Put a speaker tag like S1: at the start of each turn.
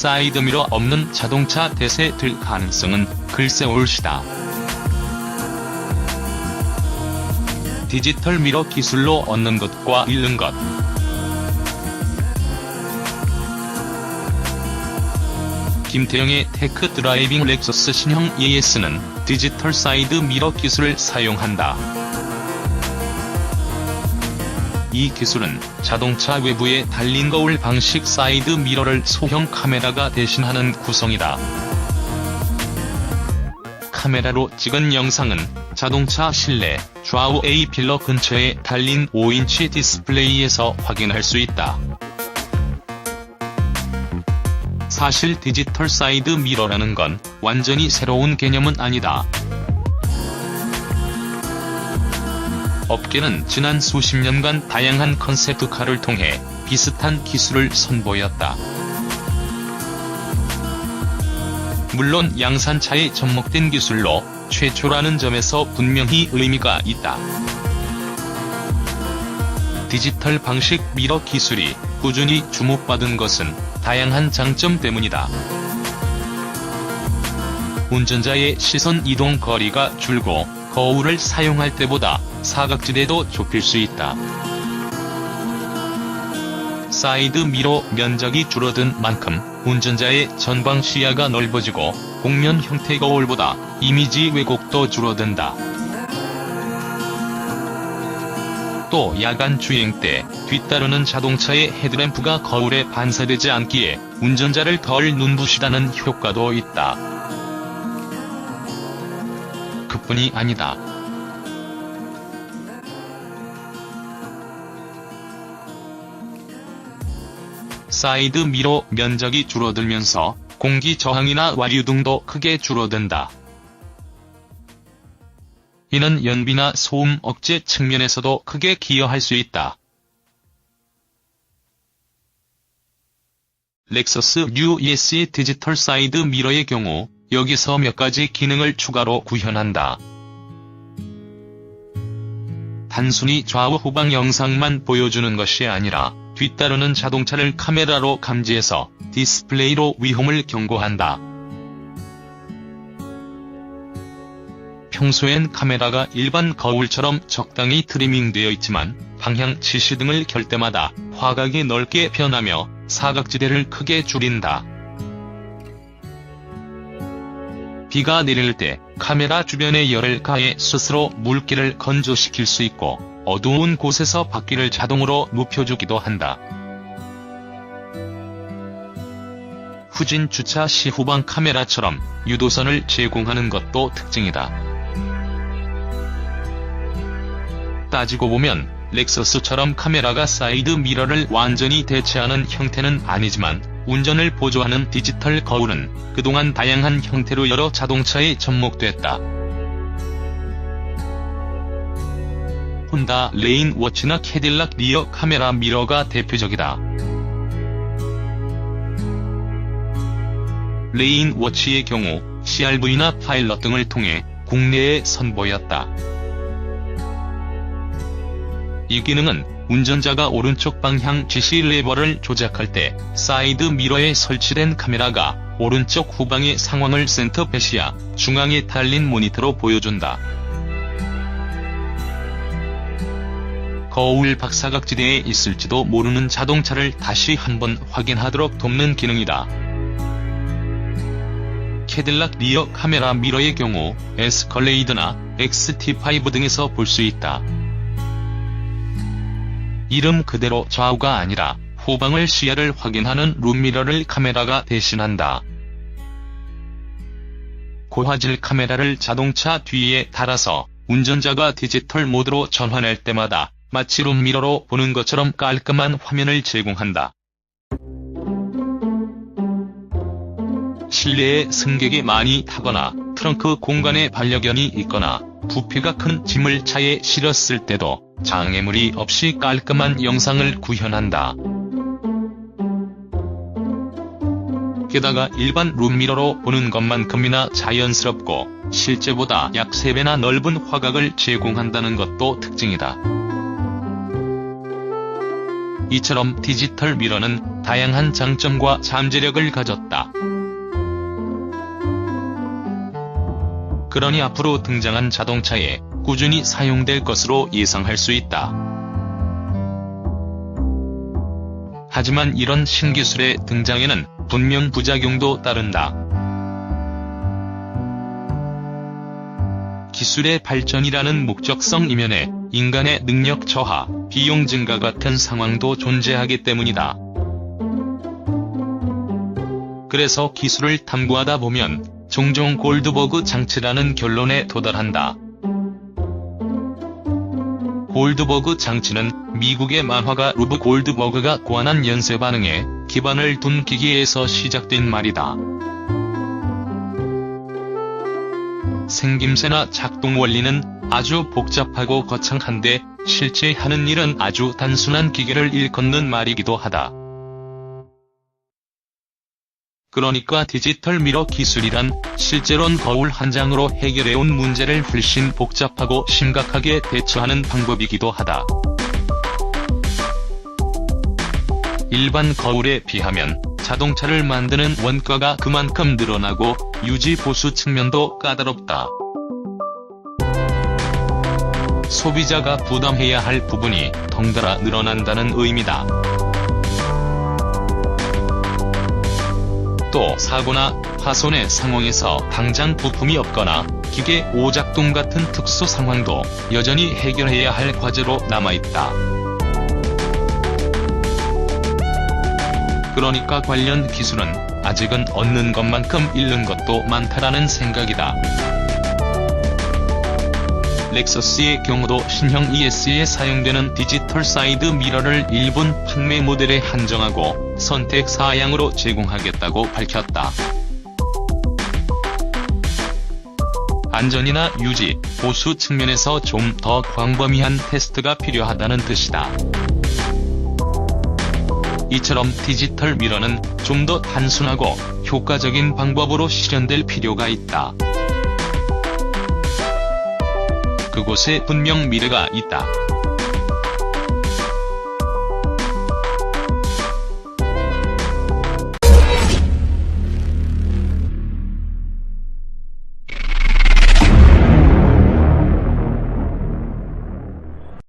S1: 사이드미러 없는 자동차 대세 될 가능성은 글쎄 올시다. 디지털 미러 기술로 얻는 것과 잃는 것. 김태영의 테크 드라이빙 렉서스 신형 ES는 디지털 사이드 미러 기술을 사용한다. 이 기술은 자동차 외부에 달린 거울 방식 사이드 미러를 소형 카메라가 대신하는 구성이다. 카메라로 찍은 영상은 자동차 실내 좌우 A 필러 근처에 달린 5인치 디스플레이에서 확인할 수 있다. 사실 디지털 사이드 미러라는 건 완전히 새로운 개념은 아니다. 업계는 지난 수십 년간 다양한 컨셉트카를 통해 비슷한 기술을 선보였다. 물론 양산차에 접목된 기술로 최초라는 점에서 분명히 의미가 있다. 디지털 방식 미러 기술이 꾸준히 주목받은 것은 다양한 장점 때문이다. 운전자의 시선 이동 거리가 줄고 거울을 사용할 때보다 사각지대도 좁힐 수 있다. 사이드 미러 면적이 줄어든 만큼 운전자의 전방 시야가 넓어지고 곡면 형태 거울보다 이미지 왜곡도 줄어든다. 또 야간 주행 때 뒤따르는 자동차의 헤드램프가 거울에 반사되지 않기에 운전자를 덜 눈부시다는 효과도 있다. 그뿐이 아니다. 사이드 미러 면적이 줄어들면서 공기 저항이나 와류 등도 크게 줄어든다. 이는 연비나 소음 억제 측면에서도 크게 기여할 수 있다. 렉서스 뉴 ES의 디지털 사이드 미러의 경우 여기서 몇 가지 기능을 추가로 구현한다. 단순히 좌우 후방 영상만 보여주는 것이 아니라 뒤따르는 자동차를 카메라로 감지해서 디스플레이로 위험을 경고한다. 평소엔 카메라가 일반 거울처럼 적당히 트리밍되어 있지만 방향 지시 등을 켤 때마다 화각이 넓게 변하며 사각지대를 크게 줄인다. 비가 내릴 때 카메라 주변에 열을 가해 스스로 물기를 건조시킬 수 있고 어두운 곳에서 바퀴를 자동으로 눕혀주기도 한다. 후진 주차 시 후방 카메라처럼 유도선을 제공하는 것도 특징이다. 따지고 보면 렉서스처럼 카메라가 사이드 미러를 완전히 대체하는 형태는 아니지만 운전을 보조하는 디지털 거울은 그동안 다양한 형태로 여러 자동차에 접목됐다. 혼다 레인 워치나 캐딜락 리어 카메라 미러가 대표적이다. 레인 워치의 경우 CRV나 파일럿 등을 통해 국내에 선보였다. 이 기능은 운전자가 오른쪽 방향 지시 레버를 조작할 때 사이드 미러에 설치된 카메라가 오른쪽 후방의 상황을 센터 배시야 중앙에 달린 모니터로 보여준다. 거울 박사각지대에 있을지도 모르는 자동차를 다시 한번 확인하도록 돕는 기능이다. 캐딜락 리어 카메라 미러의 경우 에스컬레이드나 XT5 등에서 볼 수 있다. 이름 그대로 좌우가 아니라 후방을 시야를 확인하는 룸미러를 카메라가 대신한다. 고화질 카메라를 자동차 뒤에 달아서 운전자가 디지털 모드로 전환할 때마다 마치 룸미러로 보는 것처럼 깔끔한 화면을 제공한다. 실내에 승객이 많이 타거나 트렁크 공간에 반려견이 있거나 부피가 큰 짐을 차에 실었을 때도 장애물이 없이 깔끔한 영상을 구현한다. 게다가 일반 룸미러로 보는 것만큼이나 자연스럽고 실제보다 약 3배나 넓은 화각을 제공한다는 것도 특징이다. 이처럼 디지털 미러는 다양한 장점과 잠재력을 가졌다. 그러니 앞으로 등장한 자동차에 꾸준히 사용될 것으로 예상할 수 있다. 하지만 이런 신기술의 등장에는 분명 부작용도 따른다. 기술의 발전이라는 목적성 이면에 인간의 능력 저하, 비용 증가 같은 상황도 존재하기 때문이다. 그래서 기술을 탐구하다 보면 종종 골드버그 장치라는 결론에 도달한다. 골드버그 장치는 미국의 만화가 루브 골드버그가 고안한 연쇄 반응에 기반을 둔 기기에서 시작된 말이다. 생김새나 작동 원리는 아주 복잡하고 거창한데 실제 하는 일은 아주 단순한 기계를 일컫는 말이기도 하다. 그러니까 디지털 미러 기술이란 실제론 거울 한 장으로 해결해온 문제를 훨씬 복잡하고 심각하게 대처하는 방법이기도 하다. 일반 거울에 비하면 자동차를 만드는 원가가 그만큼 늘어나고 유지 보수 측면도 까다롭다. 소비자가 부담해야 할 부분이 덩달아 늘어난다는 의미다. 또 사고나 파손의 상황에서 당장 부품이 없거나 기계 오작동 같은 특수 상황도 여전히 해결해야 할 과제로 남아있다. 그러니까 관련 기술은 아직은 얻는 것만큼 잃는 것도 많다라는 생각이다. 렉서스의 경우도 신형 ES에 사용되는 디지털 사이드 미러를 일본 판매 모델에 한정하고 선택 사양으로 제공하겠다고 밝혔다. 안전이나 유지, 보수 측면에서 좀 더 광범위한 테스트가 필요하다는 뜻이다. 이처럼 디지털 미러는 좀 더 단순하고 효과적인 방법으로 실현될 필요가 있다. 그곳에 분명 미래가 있다.